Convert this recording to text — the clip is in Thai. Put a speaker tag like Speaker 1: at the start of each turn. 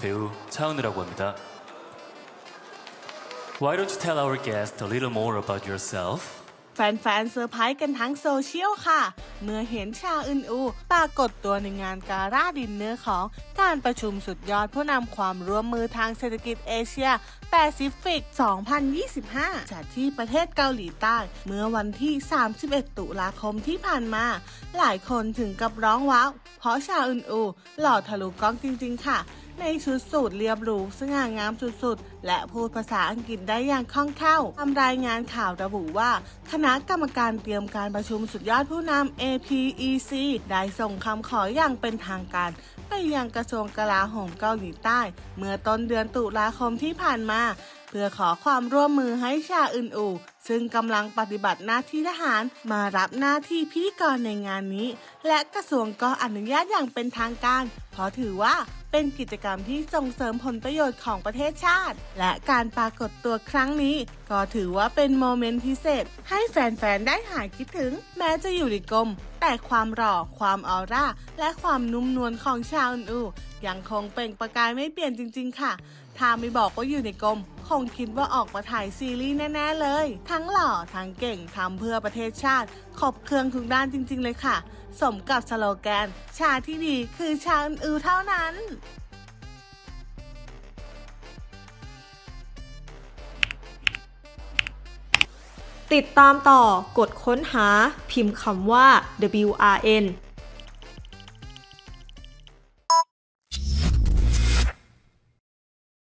Speaker 1: 배우 차은우라고 합니다. Why don't you tell our guest a little more about yourself?
Speaker 2: แฟนๆเซอร์ไพรส์กันทั้งโซเชียลค่ะ เมื่อเห็นชาอึนอูปรากฏตัวในงานการ่าดินเนอร์ของการประชุมสุดยอดผู้นำความร่วมมือทางเศรษฐกิจเอเชียแปซิฟิก 2025 จัดที่ประเทศเกาหลีใต้ เมื่อวันที่ 31 ตุลาคมที่ผ่านมา หลายคนถึงกับร้องว้าว เพราะชาอึนอูหล่อทะลุกล้องจริงๆ ค่ะ ในชุดสูทเรียบหรูสง่างามสุดๆ และพูดภาษาอังกฤษได้อย่างคล่องแคล่วทำรายงานข่าวระบุว่า คณะกรรมการเตรียมการประชุมสุดยอดผู้นำ APEC ได้ส่งคำขออย่างเป็นทางการ ไปยังกระทรวงกลาโหมเกาหลีใต้ เมื่อต้นเดือนตุลาคมที่ผ่านมา พื่อขอความร่วมมือให้ชาอึนอูซึ่งกำลังปฏิบัติหน้าที่ทหารมารับหน้าที่พิธีกรในงานนี้ และกระทรวงก็อนุญาตอย่างเป็นทางการ เพราะถือว่าเป็นกิจกรรมที่ส่งเสริมผลประโยชน์ของประเทศชาติ และการปรากฏตัวครั้งนี้ ก็ถือว่าเป็นโมเมนต์พิเศษ ให้แฟนๆ ได้หายคิดถึง แม้จะอยู่ในกรมแต่ความหล่อความออร่า และความนุ่มนวลของชาวอุนอูยังคงเปล่งประกายไม่เปลี่ยนจริง ๆ ค่ะถ้าไม่บอกว่าอยู่ในกรม คงคิดว่าออกมาถ่ายซีรีส์แน่ ๆ เลย ทั้งหล่อ ทั้งเก่งทำเพื่อประเทศชาติขอบเครื่องทุกด้านจริง ๆ เลยค่ะ สมกับสโลแกน ชาที่ดีคือชาอือเท่านั้น
Speaker 3: ติดตามต่อกดค้นหาพิมพ์คำว่า WRN